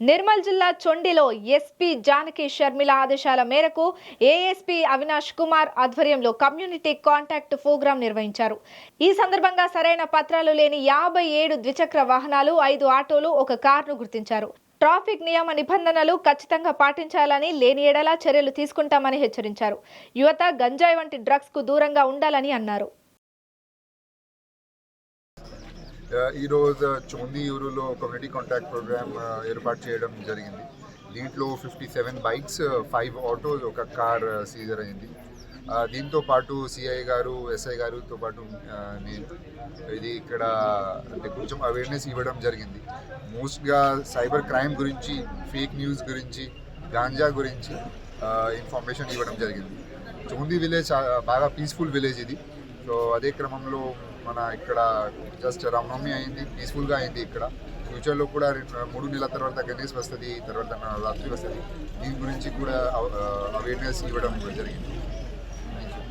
నిర్మల్ జిల్లా చొండిలో ఎస్పీ జానకి షర్మిల ఆదేశాల మేరకు ఏఎస్పీ అవినాష్ కుమార్ ఆధ్వర్యంలో కమ్యూనిటీ కాంటాక్ట్ ప్రోగ్రాం నిర్వహించారు. ఈ సందర్భంగా సరైన పత్రాలు లేని యాభై ఏడు ద్విచక్ర వాహనాలు ఐదు ఆటోలు ఒక కారును గుర్తించారు. ట్రాఫిక్ నియమ నిబంధనలు ఖచ్చితంగా పాటించాలని లేని ఎడలా చర్యలు తీసుకుంటామని హెచ్చరించారు. యువత గంజాయి వంటి డ్రగ్స్కు దూరంగా ఉండాలని అన్నారు. ఈరోజు చోంది ఊరులో కమ్యూనిటీ కాంటాక్ట్ ప్రోగ్రామ్ ఏర్పాటు చేయడం జరిగింది. దీంట్లో fifty seven bikes five autos ఒక కార్ సీజర్ అయింది. దీంతో పాటు సిఐ గారు ఎస్ఐ గారుతో పాటు నేను ఇది ఇక్కడ అంటే కొంచెం అవేర్నెస్ ఇవ్వడం జరిగింది. మోస్ట్గా సైబర్ క్రైమ్ గురించి ఫేక్ న్యూస్ గురించి గాంజా గురించి ఇన్ఫర్మేషన్ ఇవ్వడం జరిగింది. చోంది విలేజ్ బాగా పీస్ఫుల్ విలేజ్ ఇది. సో అదే క్రమంలో మన ఇక్కడ జస్ట్ రామనవమి అయింది పీస్ఫుల్గా అయింది ఇక్కడ. ఫ్యూచర్లో కూడా రెండు మూడు నెలల తర్వాత గణేష్ వస్తుంది తర్వాత రాత్రి వస్తుంది. దీని గురించి కూడా అవేర్నెస్ ఇవ్వడం జరిగింది.